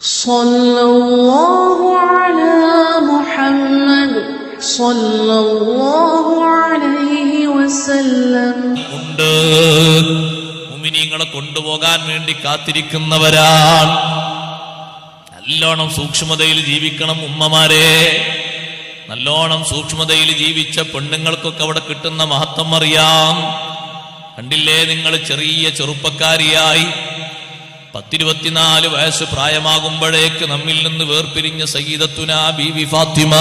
صلى الله على محمد صلى الله عليه وسلم ഉണ്ട് മുമിനിങ്ങളെ കൊണ്ടുപോകാൻ വേണ്ടി കാത്തിരിക്കുന്നവരാണ് നല്ലോണം സൂക്ഷ്മതയിൽ ജീവിക്കണം ഉമ്മമാരെ നല്ലോണം സൂക്ഷ്മതയിൽ ജീവിച്ച പെണ്ണുങ്ങൾക്കൊക്കെ അവിടെ കിട്ടുന്ന മഹത്വം അറിയാം കണ്ടില്ലേ നിങ്ങൾ ചെറിയ ചെറുപ്പക്കാരിയായി പത്തിരുപത്തിനാല് വയസ്സ് പ്രായമാകുമ്പോഴേക്ക് നമ്മിൽ നിന്ന് വേർപിരിഞ്ഞ സയ്യിദത്തുന ബീവി ഫാത്തിമ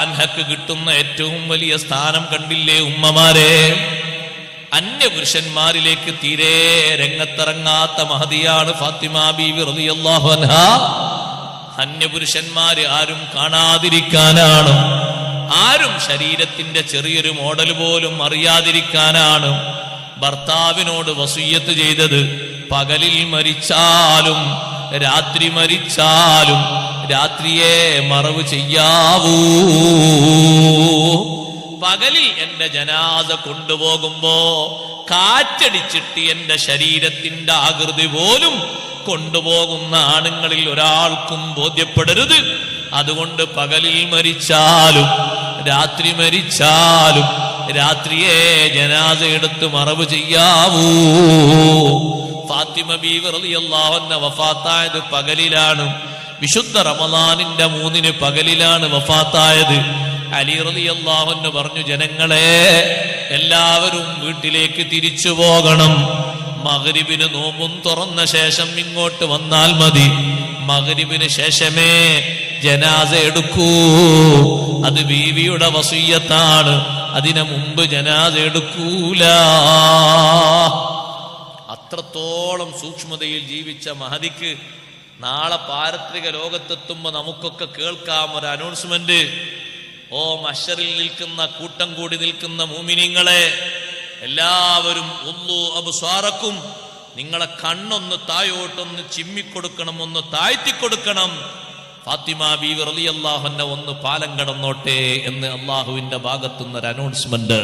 അൻഹക്ക് കിട്ടുന്ന ഏറ്റവും വലിയ സ്ഥാനം കണ്ടില്ലേ ഉമ്മമാരെ? അന്യപുരുഷന്മാരിലേക്ക് തീരെ രംഗത്തിറങ്ങാത്ത മഹതിയാണ് ഫാത്തിമ ബീവി റളിയല്ലാഹു അൻഹ. അന്യപുരുഷന്മാര് ആരും കാണാതിരിക്കാനാണ്. ആരും ശരീരത്തിന്റെ ചെറിയൊരു മോഡൽ പോലും അറിയാതിരിക്കാനാണ്. ഭർത്താവിനോട് വസൂയത്ത് ചെയ്തത് പകലിൽ മരിച്ചാലും രാത്രി മരിച്ചാലും രാത്രിയെ മറവ് ചെയ്യാവൂ. പകലിൽ എന്റെ ജനാദ കൊണ്ടുപോകുമ്പോ കാറ്റടിച്ചിട്ട് എന്റെ ശരീരത്തിന്റെ ആകൃതി പോലും കൊണ്ടുപോകുന്ന ആണുങ്ങളിൽ ഒരാൾക്കും ബോധ്യപ്പെടരുത്. അതുകൊണ്ട് പകലിൽ മരിച്ചാലും രാത്രി മരിച്ചാലും രാത്രിയെ ജനാദ എടുത്ത് മറവ് ചെയ്യാവൂ. ഫാത്തിമ ബീവർ വഫാത്തായത് പകലിലാണ്. വിശുദ്ധ റമദാനിന്റെ മൂന്നിന് പകലിലാണ് വഫാത്തായത്. അലി റളിയല്ലാഹുവിന് പറഞ്ഞു ജനങ്ങളെ എല്ലാവരും വീട്ടിലേക്ക് തിരിച്ചു പോകണം. മകരിബിന് നോമ്പും തുറന്ന ശേഷം ഇങ്ങോട്ട് വന്നാൽ മതി. മകരിബിന് ശേഷമേ ജനാസ എടുക്കൂ. അത് ബീവിയുടെ വസൂയത്താണ്. അതിനു മുമ്പ് ജനാദ എടുക്കൂല. അത്രത്തോളം സൂക്ഷ്മതയിൽ ജീവിച്ച മഹതിക്ക് നാളെ പാരത്രിക ലോകത്തെത്തുമ്പോ നമുക്കൊക്കെ കേൾക്കാം ഒരു അനൗൺസ്മെന്റ് ഓ മഷറിൽ നിൽക്കുന്ന കൂട്ടം കൂടി നിൽക്കുന്ന മൂമിനിങ്ങളെ എല്ലാവരും ഒന്നു അബുസ്വാറക്കും നിങ്ങളെ കണ്ണൊന്ന് തായോട്ടൊന്ന് ചിമ്മിക്കൊടുക്കണം ഒന്ന് താഴ്ത്തിക്കൊടുക്കണം. ഫാത്തിമ ബീവി അള്ളാഹുന്ന ഒന്ന് പാലം കടന്നോട്ടെ എന്ന് അള്ളാഹുവിന്റെ ഭാഗത്തുനിന്ന് ഒരു അനൗൺസ്മെന്റ്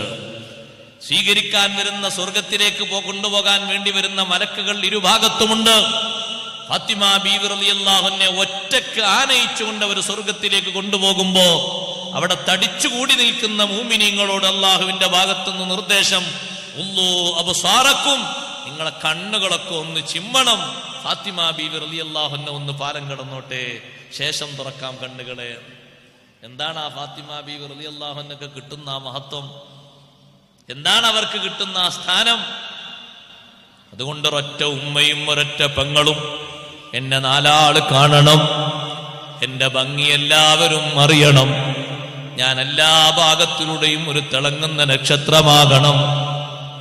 സ്വീകരിക്കാൻ വരുന്ന സ്വർഗത്തിലേക്ക് കൊണ്ടുപോകാൻ വേണ്ടി വരുന്ന മലക്കുകൾ ഇരുഭാഗത്തുമുണ്ട്. ഫാത്തിമ ബീവി അള്ളാഹുനെ ഒറ്റയ്ക്ക് ആനയിച്ചുകൊണ്ട് അവർ സ്വർഗത്തിലേക്ക് കൊണ്ടുപോകുമ്പോ അവിടെ തടിച്ചുകൂടി നിൽക്കുന്ന മൂമിനിങ്ങളോട് അള്ളാഹുവിന്റെ ഭാഗത്തുനിന്ന് നിർദ്ദേശം ഉള്ളൂ അബുസാറക്കും നിങ്ങളെ കണ്ണുകളൊക്കെ ഒന്ന് ചിമ്മണം. ഫാത്തിമ ബീവി അള്ളാഹുനെ ഒന്ന് പാലം കടന്നോട്ടെ. ശേഷം തുറക്കാം കണ്ണുകളെ. എന്താണ് ആ ഫാത്തിമ ബീവി അള്ളാഹുനൊക്കെ കിട്ടുന്ന ആ മഹത്വം? എന്താണ് അവർക്ക് കിട്ടുന്ന ആ സ്ഥാനം? അതുകൊണ്ട് ഒരൊറ്റ ഉമ്മയും ഒരൊറ്റ പെങ്ങളും എന്നെ നാലാൾ കാണണം. എന്റെ ഭംഗി എല്ലാവരും അറിയണം. ഞാൻ എല്ലാ ഭാഗത്തിലൂടെയും ഒരു തിളങ്ങുന്ന നക്ഷത്രമാകണം.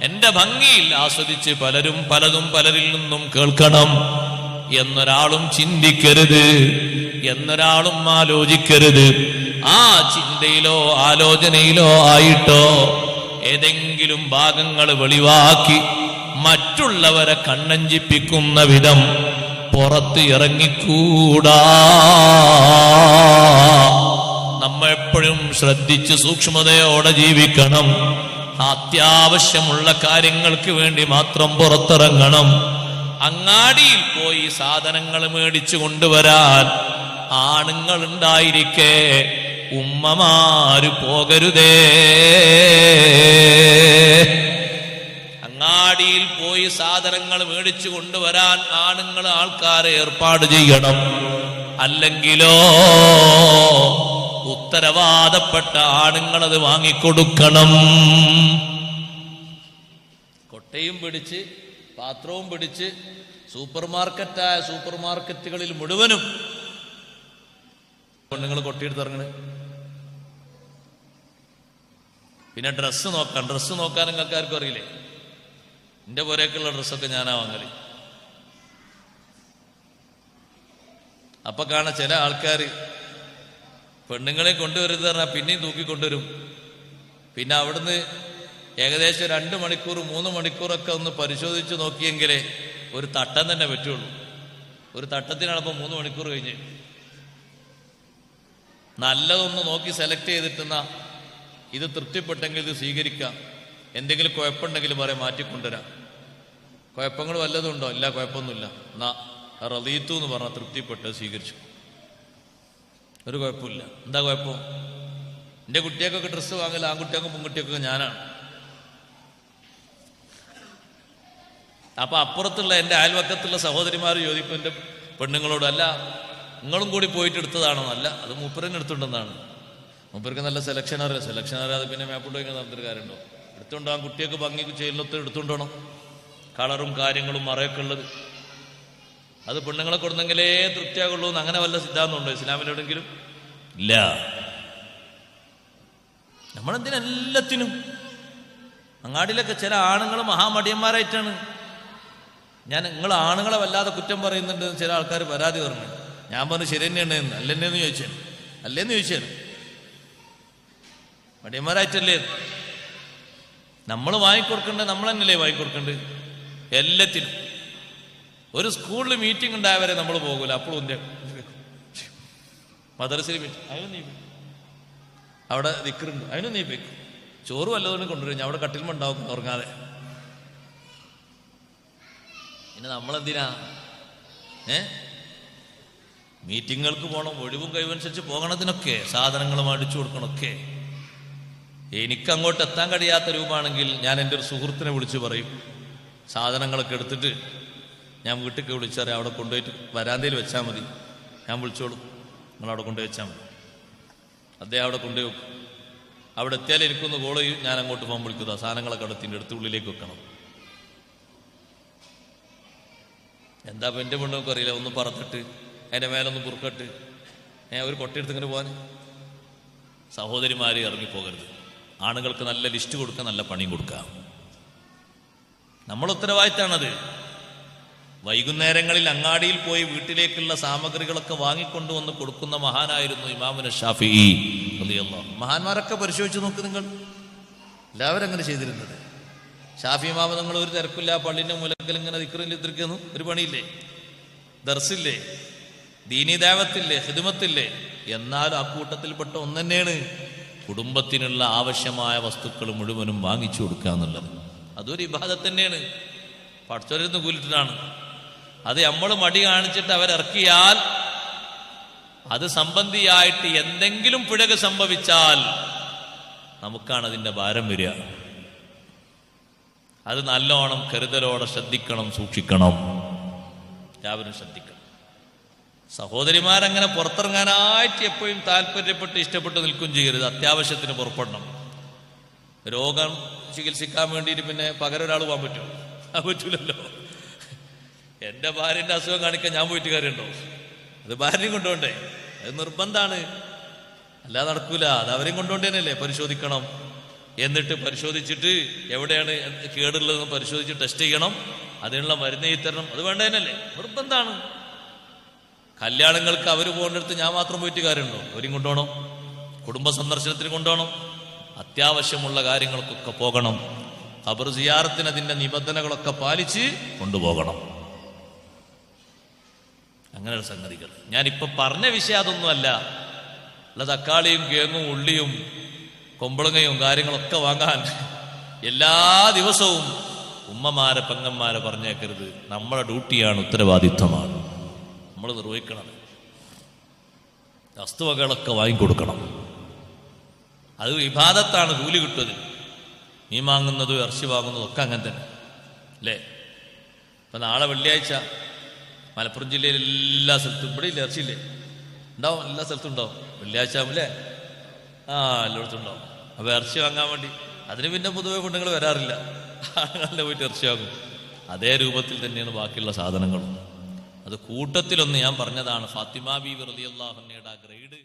എന്റെ ഭംഗിയിൽ ആസ്വദിച്ച് പലരും പലതും പലരിൽ നിന്നും കേൾക്കണം. എന്നൊരാളും ചിന്തിക്കരുത്. എന്നൊരാളും ആലോചിക്കരുത്. ആ ചിന്തയിലോ ആലോചനയിലോ ആയിട്ടോ ഏതെങ്കിലും ഭാഗങ്ങൾ വെളിവാക്കി മറ്റുള്ളവരെ കണ്ണഞ്ചിപ്പിക്കുന്ന വിധം പുറത്ത് ഇറങ്ങിക്കൂടാ. നമ്മളെപ്പോഴും ശ്രദ്ധിച്ച് സൂക്ഷ്മതയോടെ ജീവിക്കണം. അത്യാവശ്യമുള്ള കാര്യങ്ങൾക്ക് വേണ്ടി മാത്രം പുറത്തിറങ്ങണം. അങ്ങാടിയിൽ പോയി സാധനങ്ങൾ മേടിച്ചു കൊണ്ടുവരാൻ ആണുങ്ങൾ ഉണ്ടായിരിക്കെ ഉമ്മമാര് പോകരുതേ. അങ്ങാടിയിൽ പോയി സാധനങ്ങൾ മേടിച്ചു കൊണ്ടുവരാൻ ആണുങ്ങൾ ആൾക്കാരെ ഏർപ്പാട് ചെയ്യണം. അല്ലെങ്കിലോ ഉത്തരവാദപ്പെട്ട ആണുങ്ങൾ അത് വാങ്ങിക്കൊടുക്കണം. കൊട്ടയും പിടിച്ച് പാത്രവും പിടിച്ച് സൂപ്പർ മാർക്കറ്റായ സൂപ്പർ മാർക്കറ്റുകളിൽ മുഴുവനും പെണ്ണുങ്ങൾ കൊട്ടിയെടുത്ത് ഇറങ്ങണ്. പിന്നെ ഡ്രസ്സ് നോക്കാം. ഡ്രസ്സ് നോക്കാൻ നിങ്ങൾക്ക് ആർക്കും അറിയില്ലേ? എന്റെ പോരേക്കുള്ള ഡ്രസ്സൊക്കെ ഞാനാ വാങ്ങൽ. അപ്പൊ കാണാൻ ചില ആൾക്കാർ പെണ്ണുങ്ങളെ കൊണ്ടുവരുന്നത് പറഞ്ഞാൽ പിന്നെയും തൂക്കി കൊണ്ടുവരും. പിന്നെ അവിടുന്ന് ഏകദേശം രണ്ട് മണിക്കൂർ മൂന്ന് മണിക്കൂറൊക്കെ ഒന്ന് പരിശോധിച്ച് നോക്കിയെങ്കിലേ ഒരു തട്ടം തന്നെ പറ്റുള്ളൂ. ഒരു തട്ടത്തിനാണിപ്പോൾ മൂന്ന് മണിക്കൂർ കഴിഞ്ഞ്. നല്ലതൊന്ന് നോക്കി സെലക്ട് ചെയ്തിട്ടുന്ന ഇത് തൃപ്തിപ്പെട്ടെങ്കിൽ ഇത് സ്വീകരിക്കാം. എന്തെങ്കിലും കുഴപ്പമുണ്ടെങ്കിൽ പറയാം മാറ്റിക്കൊണ്ടുവരാം. കുഴപ്പങ്ങൾ വല്ലതും ഉണ്ടോ ഇല്ല കുഴപ്പമൊന്നുമില്ല. എന്നാ റലീത്തു എന്ന് പറഞ്ഞാൽ തൃപ്തിപ്പെട്ട് സ്വീകരിച്ചു. ഒരു കുഴപ്പമില്ല. എന്താ കുഴപ്പം? എന്റെ കുട്ടിയൊക്കെ ഡ്രസ്സ് വാങ്ങൽ ആൺകുട്ടിയൊക്കെ പെൺകുട്ടിയൊക്കെ ഞാനാണ്. അപ്പൊ അപ്പുറത്തുള്ള എന്റെ അയൽവക്കത്തുള്ള സഹോദരിമാർ ചോദിക്കും എന്റെ പെണ്ണുങ്ങളോട് അല്ല നിങ്ങളും കൂടി പോയിട്ട് എടുത്തതാണെന്നല്ല അത് മൂപ്പരനെ എടുത്തുണ്ടെന്നാണ്. മൂപ്പർക്ക് നല്ല സെലക്ഷൻ അറിയാം സെലക്ഷൻ അറിയാതെ പിന്നെ മേപ്പോട്ട് ഇങ്ങനെ നടന്നിട്ട് കാര്യമുണ്ടോ? എടുത്തുകൊണ്ടോ ആ കുട്ടിയൊക്കെ ഭംഗിക്ക് ചെയ്യുന്നത് എടുത്തുകൊണ്ടോണം. കളറും കാര്യങ്ങളും മറയൊക്കെ ഉള്ളത്. അത് പെണ്ണുങ്ങളെ കൊടുത്തെങ്കിലേ തൃപ്തിയാകുള്ളൂ എന്ന് അങ്ങനെ വല്ല സിദ്ധാന്തമുണ്ടോ ഇസ്ലാമിലെവിടെങ്കിലും? ഇല്ല. നമ്മളെന്തിനെല്ലാത്തിനും അങ്ങാടിയിലൊക്കെ ചില ആണുങ്ങൾ മഹാമടിയന്മാരായിട്ടാണ്. ഞാൻ നിങ്ങൾ ആണുങ്ങളെ വല്ലാതെ കുറ്റം പറയുന്നുണ്ട് ചില ആൾക്കാർ പരാതി പറഞ്ഞു. ഞാൻ പറഞ്ഞു ശരി തന്നെയാണ്. അല്ലെന്നു ചോദിച്ചു അല്ലേന്ന് ചോദിച്ചു മടിയന്മാരായിട്ടല്ലേ? നമ്മൾ വാങ്ങിക്കൊടുക്കേണ്ടത് നമ്മൾ തന്നെയല്ലേ വാങ്ങിക്കൊടുക്കേണ്ടത്? എല്ലാത്തിനും. ഒരു സ്കൂളിൽ മീറ്റിംഗ് ഉണ്ടായവരെ നമ്മൾ പോകൂല. അപ്പോഴും മദർസിൽ മീറ്റിംഗ് അതിനും നീ പോയി. അവിടെ ദിക്കറുണ്ട് അതിനും നീ പോയിക്കും ചോറ് വല്ലതുകൊണ്ട് കൊണ്ടുവരും. അവിടെ കട്ടിലും ഉണ്ടാവും ഉറങ്ങാതെ. പിന്നെ നമ്മളെന്തിനാ? ഏ? മീറ്റിങ്ങുകൾക്ക് പോകണം ഒഴിവും കഴിവനുസരിച്ച് പോകണതിനൊക്കെ സാധനങ്ങൾ അടിച്ചു കൊടുക്കണമൊക്കെ. എനിക്ക് അങ്ങോട്ട് എത്താൻ കഴിയാത്ത രൂപമാണെങ്കിൽ ഞാൻ എന്റെ ഒരു സുഹൃത്തിനെ വിളിച്ച് പറയും. സാധനങ്ങളൊക്കെ എടുത്തിട്ട് ഞാൻ വീട്ടിലേക്ക് വിളിച്ചറിയാം അവിടെ കൊണ്ടുപോയിട്ട് വരാന്തയിൽ വെച്ചാൽ മതി. ഞാൻ വിളിച്ചോളൂ. നിങ്ങൾ അവിടെ കൊണ്ടുപോയി വെച്ചാൽ മതി. അദ്ദേഹം അവിടെ കൊണ്ടുപോയി അവിടെ എത്തിയാൽ എനിക്കൊന്ന് കോൾ ചെയ്യും. ഞാൻ അങ്ങോട്ട് ഫോൺ വിളിക്കുക സാധനങ്ങളൊക്കെ അടുത്തിന്റെ തിന്റെ അടുത്ത് ഉള്ളിലേക്ക് വെക്കണം. എന്താ എന്റെ പെണ്ണൊക്കെ അറിയില്ല ഒന്ന് പറത്തിട്ട് അതിന്റെ മേലൊന്ന് പുറക്കെട്ട് ഏ ഒരു കൊട്ടയെടുത്ത് ഇങ്ങനെ പോകാൻ സഹോദരിമാരെ ഇറങ്ങിപ്പോകരുത്. ആണുങ്ങൾക്ക് നല്ല ലിസ്റ്റ് കൊടുക്കുക നല്ല പണിയും കൊടുക്കുക നമ്മൾ ഉത്തരവാദിത്തമാണത്. വൈകുന്നേരങ്ങളിൽ അങ്ങാടിയിൽ പോയി വീട്ടിലേക്കുള്ള സാമഗ്രികളൊക്കെ വാങ്ങിക്കൊണ്ടുവന്ന് കൊടുക്കുന്ന മഹാനായിരുന്നു ഇമാമുന ഷാഫി റളിയല്ലാഹു. മഹാന്മാരൊക്കെ പരിശോധിച്ച് നോക്ക് നിങ്ങൾ. എല്ലാവരും അങ്ങനെ ചെയ്തിരുന്നത്. ഷാഫി ഇമാമ നിങ്ങൾ ഒരു തിരക്കില്ല പള്ളിന്റെ മുലക്കൽ ഇങ്ങനെ ദിക്റിൽ ഇത്തിരിക്കുന്നു ഒരു പണിയില്ലേ? ദർസില്ലേ ദീനീദേവത്തില്ലേ ഹിദുമത്തില്ലേ എന്നാലും ആ കൂട്ടത്തിൽപ്പെട്ട ഒന്ന് തന്നെയാണ്. കുടുംബത്തിനുള്ള ആവശ്യമായ വസ്തുക്കൾ മുഴുവനും വാങ്ങിച്ചു കൊടുക്കുക എന്നുള്ളത്. അതൊരു വിഭാഗം തന്നെയാണ്. പഠിച്ചവരുന്ന് കൂലിട്ടിട്ടാണ് അത് നമ്മൾ മടി കാണിച്ചിട്ട് അവരിറക്കിയാൽ അത് സംബന്ധിയായിട്ട് എന്തെങ്കിലും പിഴക് സംഭവിച്ചാൽ നമുക്കാണ് അതിന്റെ ഭാരം വരിക. അത് നല്ലോണം കരുതലോടെ ശ്രദ്ധിക്കണം സൂക്ഷിക്കണം. എല്ലാവരും ശ്രദ്ധിക്കണം. സഹോദരിമാരങ്ങനെ പുറത്തിറങ്ങാനായിട്ട് എപ്പോഴും താല്പര്യപ്പെട്ട് ഇഷ്ടപ്പെട്ട് നിൽക്കുകയും ചെയ്യരുത്. അത്യാവശ്യത്തിന് പുറപ്പെടണം. രോഗം ചികിത്സിക്കാൻ വേണ്ടിയിട്ട് പിന്നെ പകരം ഒരാൾ പോകാൻ പറ്റുമോ? അത് പറ്റൂലല്ലോ. എന്റെ ഭാര്യന്റെ അസുഖം കാണിക്കാൻ ഞാൻ പോയിട്ട് കാര്യമുണ്ടോ? അത് ഭാര്യയും കൊണ്ടുപോണ്ടേ അത് നിർബന്ധമാണ്. അല്ലാതെ നടക്കൂല. അത് അവരെയും കൊണ്ടുപോണ്ടേനല്ലേ പരിശോധിക്കണം. എന്നിട്ട് പരിശോധിച്ചിട്ട് എവിടെയാണ് കേടുള്ളതെന്ന് പരിശോധിച്ച് ടെസ്റ്റ് ചെയ്യണം. അതിനുള്ള മരുന്ന് തരണം. അത് വേണ്ടതന്നല്ലേ നിർബന്ധാണ് കല്യാണങ്ങൾക്ക് അവർ പോകുന്നിടത്ത് ഞാൻ മാത്രം പോയിട്ട് കാര്യമുണ്ടോ അവരും കൊണ്ടുപോകണം? കുടുംബ സന്ദർശനത്തിന് കൊണ്ടുപോകണം? അത്യാവശ്യമുള്ള കാര്യങ്ങൾക്കൊക്കെ പോകണം. ഖബർ സിയാറത്തിന് അതിന്റെ നിബന്ധനകളൊക്കെ പാലിച്ച് കൊണ്ടുപോകണം. അങ്ങനെയുള്ള സംഗതികൾ. ഞാനിപ്പോൾ പറഞ്ഞ വിഷയം അതൊന്നുമല്ല അല്ല. തക്കാളിയും കേങ്ങും ഉള്ളിയും കൊമ്പളങ്ങയും കാര്യങ്ങളൊക്കെ വാങ്ങാൻ എല്ലാ ദിവസവും ഉമ്മമാരെ പെങ്ങന്മാരെ പറഞ്ഞേക്കരുത്. നമ്മുടെ ഡ്യൂട്ടിയാണ് ഉത്തരവാദിത്വമാണ്. നമ്മൾ നിർവഹിക്കണം വസ്തുവകളൊക്കെ വാങ്ങിക്കൊടുക്കണം. അത് വിഭാഗത്താണ് കൂലി കിട്ടുന്നത്. മീൻ വാങ്ങുന്നതും ഇറച്ചി വാങ്ങുന്നതും ഒക്കെ അങ്ങനെ തന്നെ. അല്ലേ? ഇപ്പൊ നാളെ വെള്ളിയാഴ്ച മലപ്പുറം ജില്ലയിൽ എല്ലാ സ്ഥലത്തും ഇവിടെ ഇല്ല ഇറച്ചിയില്ലേ? ഉണ്ടാവും എല്ലാ സ്ഥലത്തും ഉണ്ടാവും. വെള്ളിയാഴ്ച ആകുമ്പോൾ ആ എല്ലായിടത്തും ഉണ്ടാവും. അപ്പൊ ഇറച്ചി വാങ്ങാൻ വേണ്ടി. അതിന് പിന്നെ പൊതുവെ പെണ്ണുങ്ങൾ വരാറില്ല. ആളുകളുടെ പോയിട്ട് ഇറച്ചി വാങ്ങും. അതേ രൂപത്തിൽ തന്നെയാണ് ബാക്കിയുള്ള സാധനങ്ങളും. അത് കൂട്ടത്തിലൊന്ന് ഞാൻ പറഞ്ഞതാണ് ഫാത്തിമ ബി വെറുതെ ആ ഗ്രേഡ്